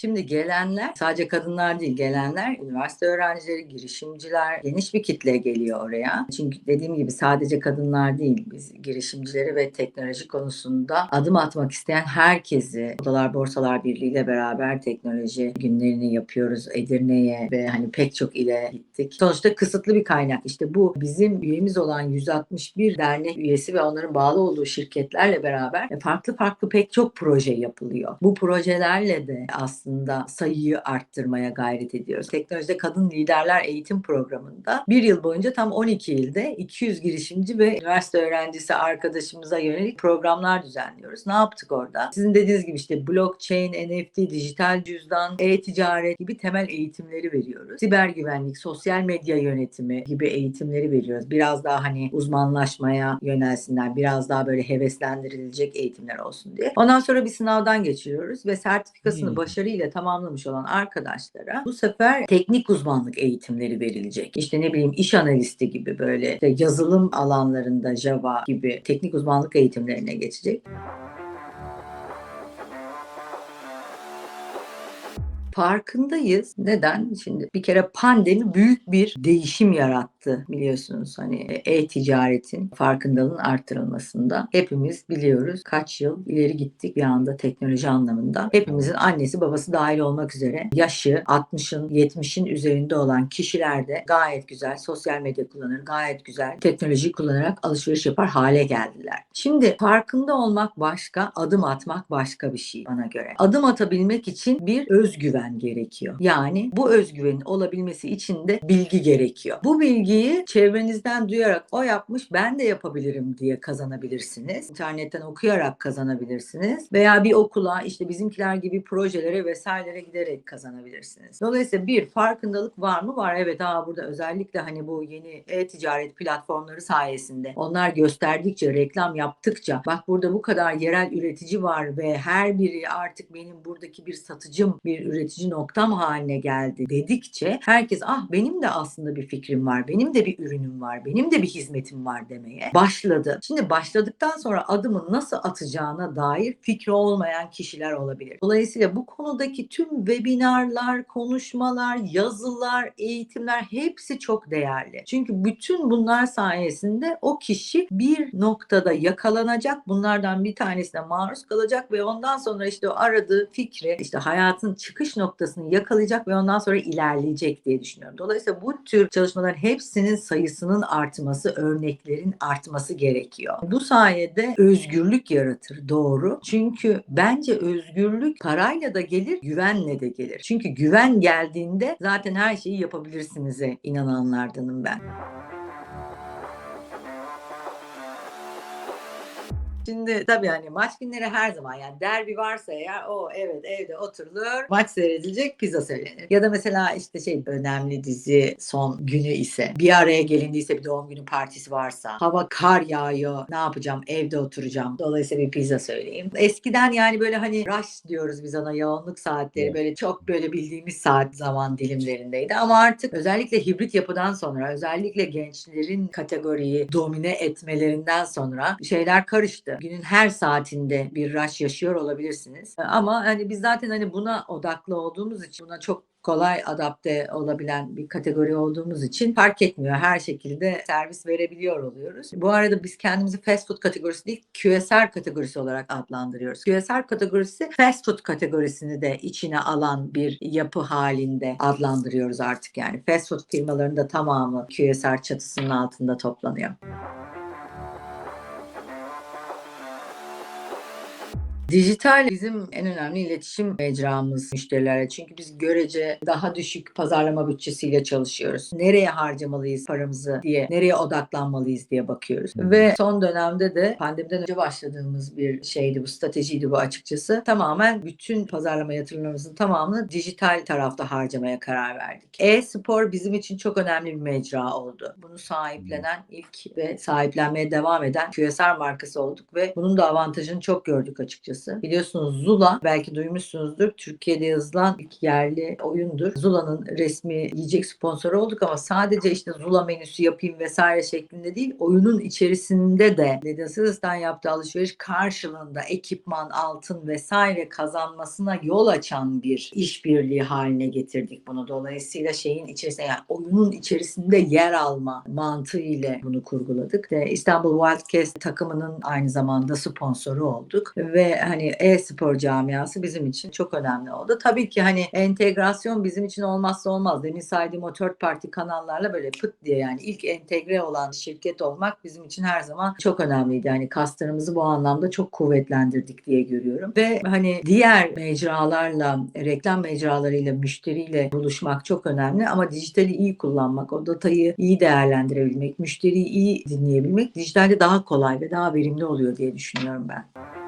Şimdi gelenler sadece kadınlar değil gelenler üniversite öğrencileri, girişimciler geniş bir kitle geliyor oraya. Çünkü dediğim gibi sadece kadınlar değil biz girişimcileri ve teknoloji konusunda adım atmak isteyen herkesi Odalar Borsalar Birliği ile beraber teknoloji günlerini yapıyoruz. Edirne'ye ve hani pek çok ile gittik. Sonuçta kısıtlı bir kaynak. İşte bu bizim üyemiz olan 161 dernek üyesi ve onların bağlı olduğu şirketlerle beraber farklı farklı pek çok proje yapılıyor. Bu projelerle de aslında sayıyı arttırmaya gayret ediyoruz. Teknolojide Kadın Liderler Eğitim Programı'nda bir yıl boyunca tam 12 ilde 200 girişimci ve üniversite öğrencisi arkadaşımıza yönelik programlar düzenliyoruz. Ne yaptık orada? Sizin dediğiniz gibi işte blockchain, NFT, dijital cüzdan, e-ticaret gibi temel eğitimleri veriyoruz. Siber güvenlik, sosyal medya yönetimi gibi eğitimleri veriyoruz. Biraz daha hani uzmanlaşmaya yönelsinler, biraz daha böyle heveslendirilecek eğitimler olsun diye. Ondan sonra bir sınavdan geçiriyoruz ve sertifikasını Hmm. başarıyla tamamlamış olan arkadaşlara bu sefer teknik uzmanlık eğitimleri verilecek. İşte ne bileyim iş analisti gibi böyle işte yazılım alanlarında Java gibi teknik uzmanlık eğitimlerine geçecek. Farkındayız. Neden? Şimdi bir kere pandemi büyük bir değişim yarattı biliyorsunuz. Hani e-ticaretin farkındalığın arttırılmasında. Hepimiz biliyoruz kaç yıl ileri gittik bir anda teknoloji anlamında. Hepimizin annesi babası dahil olmak üzere yaşı 60'ın 70'in üzerinde olan kişiler de gayet güzel sosyal medya kullanır, gayet güzel teknoloji kullanarak alışveriş yapar hale geldiler. Şimdi farkında olmak başka, adım atmak başka bir şey bana göre. Adım atabilmek için bir özgüven gerekiyor. Yani bu özgüvenin olabilmesi için de bilgi gerekiyor. Bu bilgiyi çevrenizden duyarak o yapmış ben de yapabilirim diye kazanabilirsiniz. İnternetten okuyarak kazanabilirsiniz veya bir okula işte bizimkiler gibi projelere vesairelere giderek kazanabilirsiniz. Dolayısıyla bir farkındalık var mı? Var. Evet ha burada özellikle hani bu yeni e-ticaret platformları sayesinde onlar gösterdikçe reklam yaptıkça bak burada bu kadar yerel üretici var ve her biri artık benim buradaki bir satıcım, bir üretici noktam haline geldi dedikçe herkes ah benim de aslında bir fikrim var, benim de bir ürünüm var, benim de bir hizmetim var demeye başladı. Şimdi başladıktan sonra adımı nasıl atacağına dair fikri olmayan kişiler olabilir. Dolayısıyla bu konudaki tüm webinarlar, konuşmalar, yazılar, eğitimler hepsi çok değerli. Çünkü bütün bunlar sayesinde o kişi bir noktada yakalanacak. Bunlardan bir tanesine maruz kalacak ve ondan sonra işte o aradığı fikri, işte hayatın çıkış noktasını yakalayacak ve ondan sonra ilerleyecek diye düşünüyorum. Dolayısıyla bu tür çalışmaların hepsinin sayısının artması, örneklerin artması gerekiyor. Bu sayede özgürlük yaratır doğru. Çünkü bence özgürlük parayla da gelir, güvenle de gelir. Çünkü güven geldiğinde zaten her şeyi yapabilirsinize inananlardanım ben. Şimdi tabii hani maç günleri her zaman yani derbi varsa eğer o evet evde oturulur maç seyredilecek pizza söylenir. Ya da mesela işte şey önemli dizi son günü ise bir araya gelindiyse bir doğum günü partisi varsa hava kar yağıyor ne yapacağım evde oturacağım dolayısıyla bir pizza söyleyeyim. Eskiden yani böyle hani rush diyoruz biz ona yoğunluk saatleri böyle çok böyle bildiğimiz saat zaman dilimlerindeydi ama artık özellikle hibrit yapıdan sonra özellikle gençlerin kategoriyi domine etmelerinden sonra şeyler karıştı. Günün her saatinde bir rush yaşıyor olabilirsiniz. Ama hani biz zaten hani buna odaklı olduğumuz için buna çok kolay adapte olabilen bir kategori olduğumuz için fark etmiyor. Her şekilde servis verebiliyor oluyoruz. Bu arada biz kendimizi fast food kategorisi değil QSR kategorisi olarak adlandırıyoruz. QSR kategorisi fast food kategorisini de içine alan bir yapı halinde adlandırıyoruz artık yani. Fast food firmalarının da tamamı QSR çatısının altında toplanıyor. Dijital bizim en önemli iletişim mecramız müşterilerle. Çünkü biz görece daha düşük pazarlama bütçesiyle çalışıyoruz. Nereye harcamalıyız paramızı diye, nereye odaklanmalıyız diye bakıyoruz. Ve son dönemde de pandemiden önce başladığımız bir şeydi bu, stratejiydi bu açıkçası. Tamamen bütün pazarlama yatırımlarımızın tamamını dijital tarafta harcamaya karar verdik. E-spor bizim için çok önemli bir mecra oldu. Bunu sahiplenen ilk ve sahiplenmeye devam eden QSR markası olduk ve bunun da avantajını çok gördük açıkçası. Açıkçası. Biliyorsunuz Zula belki duymuşsunuzdur. Türkiye'de yazılan ilk yerli oyundur. Zula'nın resmi yiyecek sponsoru olduk ama sadece işte Zula menüsü yapayım vesaire şeklinde değil. Oyunun içerisinde de Caesars'tan yaptığı alışveriş karşılığında ekipman, altın vesaire kazanmasına yol açan bir işbirliği haline getirdik bunu. Dolayısıyla şeyin içerisinde yani oyunun içerisinde yer alma mantığı ile bunu kurguladık. Ve İstanbul Wildcats takımının aynı zamanda sponsoru olduk ve hani e-spor camiası bizim için çok önemli oldu. Tabii ki hani entegrasyon bizim için olmazsa olmaz. Demin saydığım o third party kanallarla böyle pıt diye yani ilk entegre olan şirket olmak bizim için her zaman çok önemliydi. Yani kaslarımızı bu anlamda çok kuvvetlendirdik diye görüyorum. Ve hani diğer mecralarla, reklam mecralarıyla, müşteriyle buluşmak çok önemli ama dijitali iyi kullanmak, o datayı iyi değerlendirebilmek, müşteriyi iyi dinleyebilmek dijitalde daha kolay ve daha verimli oluyor diye düşünüyorum ben.